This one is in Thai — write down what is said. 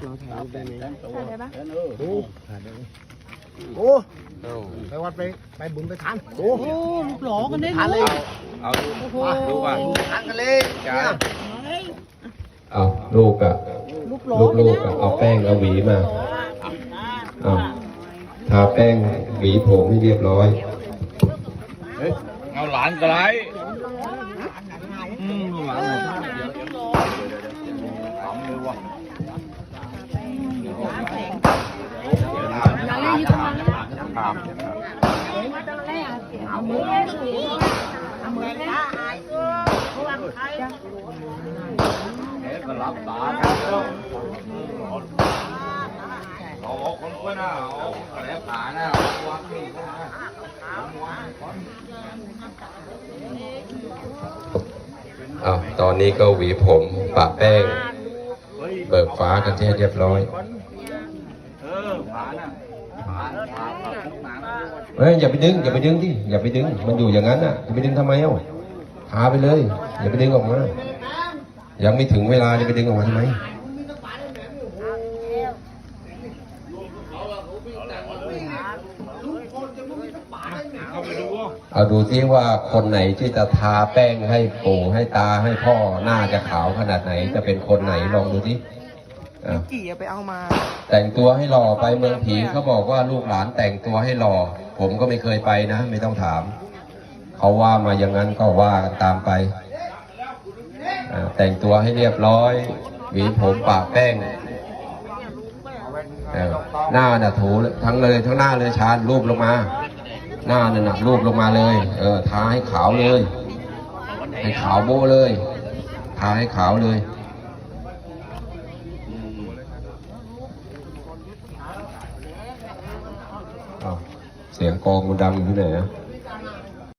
เราถ่ายรูปได้ไหมถ่ายได้ปะโอ้ถ่ายได้ไหมโอ้ไปวัดไปไปบุญไปทานโอ้โอ้ลูกหลอกันได้ทานเลยเอาโอ้โหดูป่ะทานกันเลยเนี่ยเอาลูกอะลูกหลอลูกไปลูกนะอะเอาแป้งเอาหวีมาเอาทาแป้งหวีผมให้เรียบร้อยเอาหลานก็ไรอืมหลาน เอามือเอามือนะเอ๊ะก็รับตาเอาเอาคนกล้วยนะเอาอะไรขานะวางนี่นะเอาตอนนี้ก็หวีผมปะแป้ง เบิกฟ้ากันให้เรียบร้อย เออขาน่ะ เฮ้ยอย่าไปดึงอย่าไปดึงดิอย่าไปดึง มันอยู่อย่างนั้นอะอย่าไปดึงทำไมเอ้าทาไปเลยอย่าไปดึงออกมายังไม่ถึงเวลาจะไปดึงออกมาทำไมเข้าไปดูว่าเอาดูซิว่าคนไหนที่จะทาแป้งให้ปู่ให้ตาให้พ่อหน้าจะขาวขนาดไหน จะเป็นคนไหนลองดูสิ อะกี่ไปเอามา แต่งตัวให้หล่อไปเมืองผีเขาบอกว่าลูกหลานแต่งตัวให้หล่อ ผมก็ไม่เคยไปนะ ไม่ต้องถาม เขาว่ามาอย่างนั้นก็ว่ากันตามไปอ่าแต่งตัวให้เรียบร้อยหวีผมปะแป้งเออหน้าน่ะถูทั้งเลยทั้งหน้าเลยชาญรูปลงมา หน้าน่ะนะรูปลงมาเลย เออทาให้ขาวเลย ให้ขาวโบ้เลยทาให้ขาวเลย อ้าว เสียงกองมันดังอยู่ที่ไหนอะ